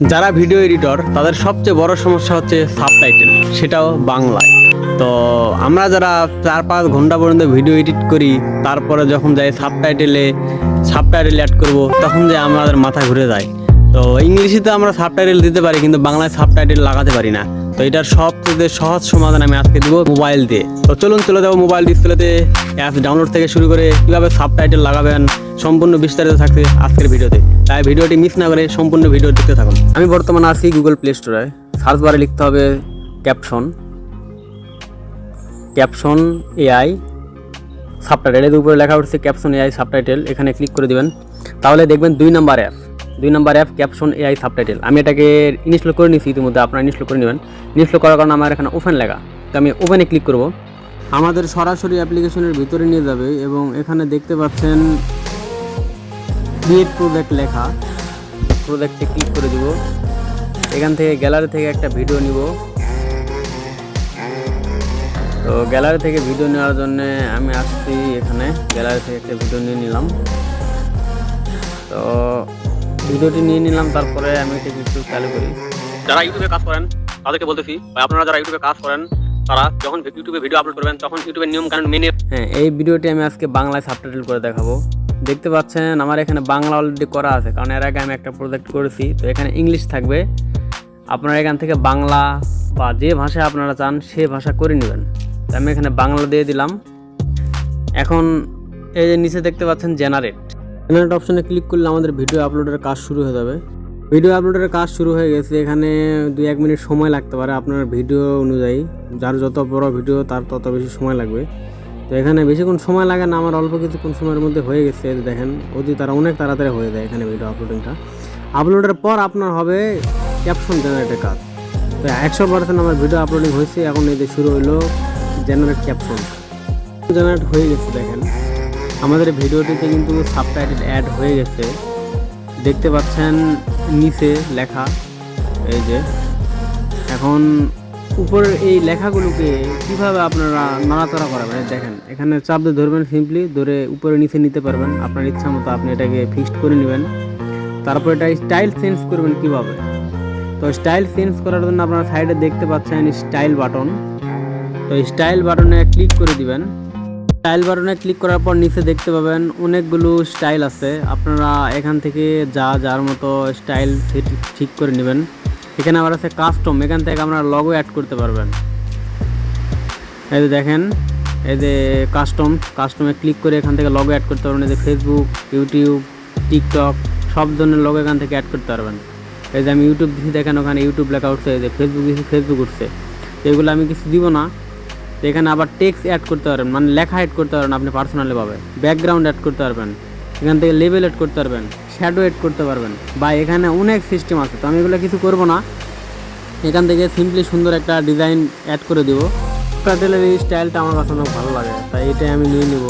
যারা video editor, তাদের সবচেয়ে বড় সমস্যা হচ্ছে সাবটাইটেল, সেটাও বাংলায়। তো আমরা যারা চার পাঁচ ঘণ্টা পর্যন্ত ভিডিও এডিট করি, তারপরে যখন যাই সাবটাইটেলে, সাবটাইটেল অ্যাড করব, তখন যে আমাদের মাথা ঘুরে যায়। তো ইংলিশে আমরা সাবটাইটেল দিতে পারি, কিন্তু বাংলায় সাবটাইটেল লাগাতে পারি না। তো এটার সবচেয়ে সহজ সমাধান আমি আজকে দিব মোবাইল দিয়ে। তো চলুন, চলে যাব মোবাইল ডিসপ্লেতে অ্যাপ ডাউনলোড থেকে শুরু করে কীভাবে সাবটাইটেল লাগাবেন, সম্পূর্ণ বিস্তারিত থাকছে আজকের ভিডিওতে। তাই ভিডিওটি মিস না করে সম্পূর্ণ ভিডিও দেখতে থাকুন। আমি বর্তমানে আছি গুগল প্লে স্টোরে সার্চ বারে লিখতে হবে ক্যাপশন ক্যাপশন এআই সাবটাইটেল এর উপরে লেখা উঠছে ক্যাপশন এআই সাবটাইটেল এখানে ক্লিক করে দিবেন। তাহলে দেখবেন দুই নাম্বার অ্যাপ দুই number app caption AI subtitle আমি এটাকে ইনস্টল করে নিয়েছি ইতিমধ্যে, আপনারা ইনস্টল করে নেবেন। ইনস্টল করার কারণে আমার এখানে ওপেন লেখা। তো আমি ওপেনে ক্লিক করব। আমাদের সরাসরি অ্যাপ্লিকেশনের ভিতরে নিয়ে যাবে এবং এখানে দেখতে পাচ্ছেন ক্রিয়েট প্রোডাক্ট লেখা। প্রোডাক্টে ক্লিক করে দিব। এখান থেকে গ্যালারি থেকে একটা ভিডিও নিব। তো গ্যালারি থেকে ভিডিও নেওয়ার জন্য আমি আসছি এখানে। গ্যালারি থেকে একটা ভিডিও নিয়ে নিলাম। তো ভিডিওটি নিয়ে নিলাম তারপরে আমি এটাকে একটু চালু করি। যারা ইউটিউবে কাজ করেন তাদেরকে বলতেছি আপনারা যারা ইউটিউবে কাজ করেন তারা যখন ইউটিউবে ভিডিও আপলোড করবেন তখন ইউটিউবের নিয়ম কানুন মেনে হ্যাঁ এই ভিডিওটি আমি আজকে বাংলায় সাবটাইটেল করে দেখাবো। দেখতে পাচ্ছেন, আমার এখানে বাংলা অলরেডি করা আছে, কারণ এর আগে আমি একটা প্রজেক্ট করেছি, তো এখানে ইংলিশ থাকবে। আপনারা এখান থেকে বাংলা বা যে ভাষা আপনারা চান, সে ভাষা করে নেবেন। আমি এখানে বাংলা দিয়ে দিলাম। এখন এই যে নিচে দেখতে পাচ্ছেন জেনারেট জেনারেট অপশনে ক্লিক করলে আমাদের ভিডিও আপলোডের কাজ শুরু হয়ে যাবে। ভিডিও আপলোডের কাজ শুরু হয়ে গেছে, এখানে দুই এক মিনিট সময় লাগতে পারে আপনার ভিডিও অনুযায়ী। যার যত বড় ভিডিও তার তত বেশি সময় লাগবে। তো এখানে বেশিক্ষণ সময় লাগে না, আমার অল্প কিছুক্ষণ সময়ের মধ্যে হয়ে গেছে দেখেন, অতি তারা অনেক তাড়াতাড়ি হয়ে যায় এখানে ভিডিও আপলোডিংটা আপলোডের পর আপনার হবে ক্যাপশন জেনারেটের কাজ তো একশো পার্সেন্ট আমার ভিডিও আপলোডিং হয়েছে, এখন এই যে শুরু হইল জেনারেট ক্যাপশন জেনারেট হয়ে গেছে, দেখেন। আমাদের ভিডিওটিতে কিন্তু সাবটাইটেল অ্যাড হয়ে গেছে। দেখতে পাচ্ছেন নিচে লেখা, এই যে। এখন উপরের এই লেখাগুলোকে কীভাবে আপনারা নাড়াচাড়া করাবেন? দেখেন, এখানে চাপ দিয়ে ধরবেন সিম্পলি ধরে উপরে নিচে নিতে পারবেন। আপনার ইচ্ছা মতো আপনি এটাকে ফিক্সড করে নেবেন। তারপর এটা স্টাইল চেঞ্জ করবেন কীভাবে? তো স্টাইল চেঞ্জ করার জন্য আপনারা সাইডে দেখতে পাচ্ছেন স্টাইল বাটন তো স্টাইল বাটনে ক্লিক করে দিবেন। স্টাইল বাটনে ক্লিক করার পর নিচে দেখতে পাবেন অনেকগুলো স্টাইল আছে। আপনারা এখান থেকে যা, যার মতো স্টাইল ঠিক করে নেবেন। এখানে আবার আছে কাস্টম এখান থেকে আপনারা লগো অ্যাড করতে পারবেন। এই যে দেখেন, এই যে কাস্টম কাস্টমে ক্লিক করে এখান থেকে লগো অ্যাড করতে পারবেন। এই যে ফেসবুক ইউটিউব টিকটক সব ধরনের লগো এখান থেকে অ্যাড করতে পারবেন। এই যে আমি ইউটিউব দিচ্ছি দেখেন ওখানে ইউটিউব লেখা উঠছে, এই যে ফেসবুক দিচ্ছি ফেসবুক উঠছে। এগুলো আমি কিছু দিব না। তো এখানে আবার টেক্সট অ্যাড করতে পারবেন মানে লেখা অ্যাড করতে পারবেন আপনি পার্সোনালি ভাবে ব্যাকগ্রাউন্ড অ্যাড করতে পারবেন। এখান থেকে লেভেল অ্যাড করতে পারবেন। শ্যাডো অ্যাড করতে পারবেন বা এখানে অনেক সিস্টেম আছে। তো আমি এগুলো কিছু করব না। এখান থেকে সিম্পলি সুন্দর একটা ডিজাইন অ্যাড করে দেবো। প্যাটেলের এই স্টাইলটা আমার কাছে অনেক ভালো লাগে, তাই এটাই আমি নিয়ে নিব।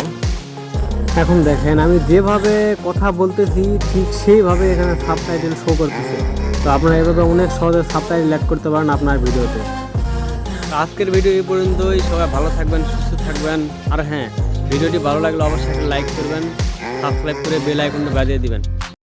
এখন দেখেন, আমি যেভাবে কথা বলতেছি, ঠিক সেইভাবে এখানে সাবটাইটেল শো করতেছে। তো আপনারা এভাবে অনেক সহজে সাবটাইটেল অ্যাড করতে পারেন আপনার ভিডিওতে। আজকের ভিডিও এই পর্যন্তই। সবাই ভালো থাকবেন, সুস্থ থাকবেন। আর হ্যাঁ ভিডিওটি ভালো লাগলে অবশ্যই লাইক করবেন সাবস্ক্রাইব করে বেল আইকনটা বাজিয়ে দিবেন।